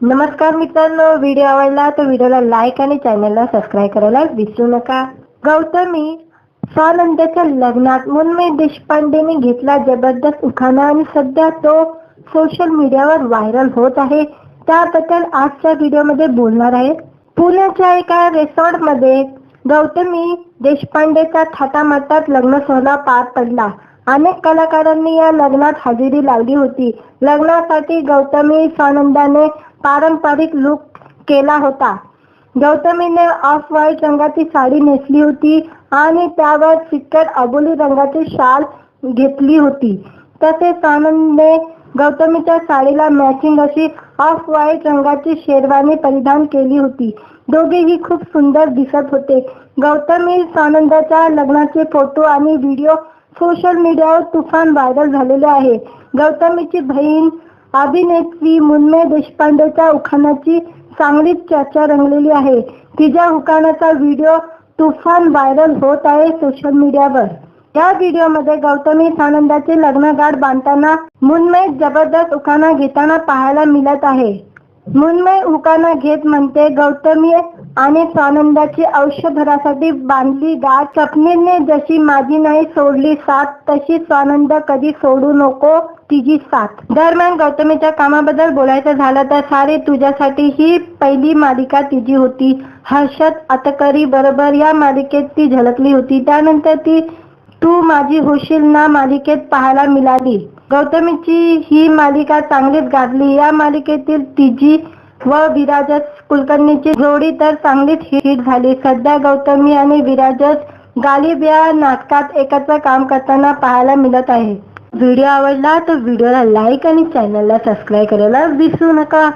नमस्कार मित्रांनो व्हिडिओ आवडला तर व्हिडिओला लाईक आणि चॅनलला सबस्क्राईब करायला विसरू नका. गौतमी स्वानंदाच्या लग्नात मुन्मय देशपांडेने घेतला जबरदस्त उखाणा आणि सध्या तो सोशल मीडियावर व्हायरल होत आहे. त्याबद्दल आजच्या व्हिडिओमध्ये बोलणार आहे. पुण्याच्या एका रेसॉर्टमध्ये गौतमी देशपांडेचा थाटामाटात लग्न सोहळा पार पडला. अनेक कलाकारांनी या लग्नात हजेरी लावली होती. लग्नासाठी गौतमी स्वानंदाने पारंपरिक लुक केला होता. गौतमीने ऑफ व्हाईट रंगाची साडी नेसली होती आणि त्यावर फिक्कट अबोली रंगाची शाल घेतली होती. तसेच आनंदने गौतमीच्या साडीला मॅचिंग अशी ऑफ व्हाईट रंगाची शेरवानी परिधान केली होती. दोघेही खूप सुंदर दिसत होते. गौतमी सानंदाच्या लग्नाचे फोटो आणि व्हिडिओ सोशल मीडियावर तुफान व्हायरल झालेले आहे. गौतमीची बहीण अभिनेत्री मुन्मय देशपांडेच्या उखाणाची चांगलीच चर्चा रंगलेली आहे. तिच्या उखाणाचा व्हिडिओ तुफान व्हायरल होत आहे सोशल मीडियावर. या व्हिडिओमध्ये गौतमी सानंदाचे लग्नगाठ बांधताना मुन्मय जबरदस्त उखाणा घेताना पाहायला मिळत आहे. मुन्मय उखाणा घेत म्हणते गौतमी आणि स्वानंदाची औषधरासाठी बांधली गाठ स्वप्नीलने जशी माझी नाही सोडली साथ तशी स्वानंद कधी सोडू नको तिची साथ. दरम्यान गौतमीच्या कामाबद्दल बोलायचं झालं तर सारे तुझ्यासाठी ही पहिली मालिका तिची होती. हर्षद अतकरी बरोबर या मालिकेत ती झलकली होती. त्यानंतर ती तू माझी होशील ना मालिकेत पाहायला मिळाली. गौतमीची ही मालिका चांगलीच गाजली. या मालिकेतील तिची व विराजस कुलकर्णीची जोडी तर चांगलीच हिट झाली. सध्या गौतमी आणि विराजस गालिब या नाटकात एकत्र काम करताना पाहायला मिळत आहे. व्हिडिओ आवडला तर व्हिडिओला लाईक आणि चॅनलला सबस्क्राईब करायला विसरू नका.